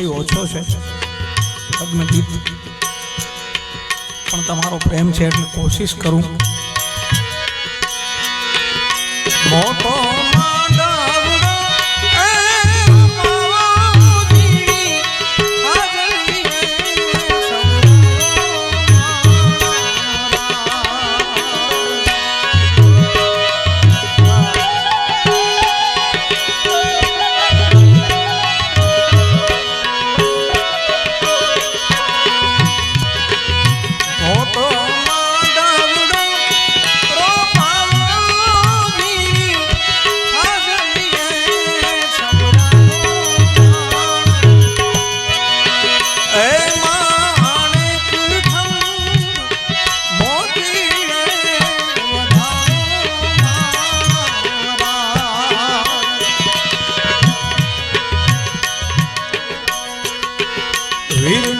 કઈ ઓછો છે? લગ્નદીપ પણ તમારો પ્રેમ છે એટલે કોશિશ કરું. મોટો வீடு